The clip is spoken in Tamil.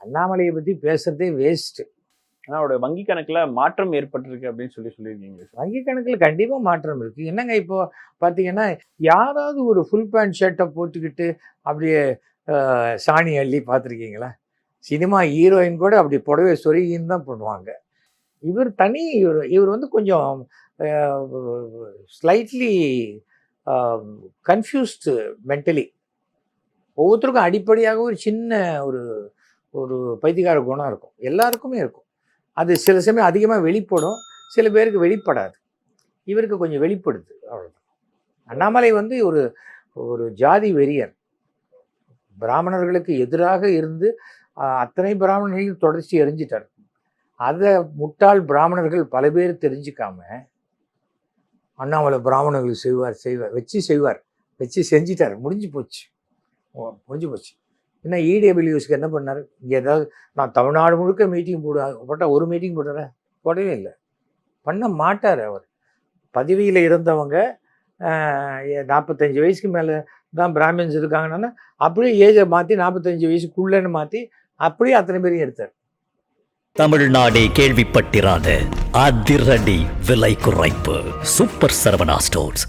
அண்ணாமலையை பற்றி பேசுறதே வேஸ்ட்டு ஆனா அவருடைய வங்கி கணக்குல மாற்றம் ஏற்பட்டிருக்கு அப்படின்னு சொல்லி சொல்லியிருக்கீங்க வங்கி கணக்கில் கண்டிப்பாக மாற்றம் இருக்குது என்னங்க இப்போ பார்த்தீங்கன்னா யாராவது ஒரு ஃபுல் பேண்ட் ஷர்ட்டை போட்டுக்கிட்டு அப்படியே சாணி அள்ளி பார்த்துருக்கீங்களா சினிமா ஹீரோயின் கூட அப்படி புடவை சொருகின்னு தான் பண்ணுவாங்க. இவர் தனி இவர் இவர் வந்து கொஞ்சம் ஸ்லைட்லி கன்ஃபியூஸ்டு மென்டலி ஒவ்வொருத்தருக்கும் அடிப்படையாக ஒரு சின்ன ஒரு ஒரு பைத்தியக்கார குணம் இருக்கும். எல்லாருக்குமே இருக்கும். அது சில சமயம் அதிகமாக வெளிப்படும். சில பேருக்கு வெளிப்படாது. இவருக்கு கொஞ்சம் வெளிப்படுது. அவ்வளோதான் அண்ணாமலை வந்து ஒரு ஒரு ஜாதி வெறியர். பிராமணர்களுக்கு எதிராக இருந்து அத்தனை பிராமணர்களையும் தொடர்ச்சி எரிஞ்சிட்டார் அதை முட்டாள் பிராமணர்கள் பல பேர் தெரிஞ்சுக்காம அண்ணாமலை பிராமணர்கள் செய்வார் செய்வார் வச்சு செய்வார். வச்சு செஞ்சிட்டார். முடிஞ்சு போச்சு. ஓ, முடிஞ்சு போச்சு. என்ன E இடபிள்யூஎஸ்க்கு என்ன பண்ணார்? இங்கே ஏதாவது நான் தமிழ்நாடு முழுக்க மீட்டிங் போடுவேன் போட்டால் ஒரு மீட்டிங் போடுறேன். போடவே இல்லை. பண்ண மாட்டார் அவர். பதவியில் இருந்தவங்க நாற்பத்தஞ்சு வயசுக்கு மேலே தான் பிராமின்ஸ் இருக்காங்கன்னா அப்படியே ஏஜை மாற்றி நாற்பத்தஞ்சு வயசுக்குள்ளேன்னு மாற்றி அப்படியே அத்தனை பேரையும் எடுத்தார். தமிழ்நாடே கேள்விப்பட்டிராத அதிரடி விலை குறைப்பு. Super Saravana stores.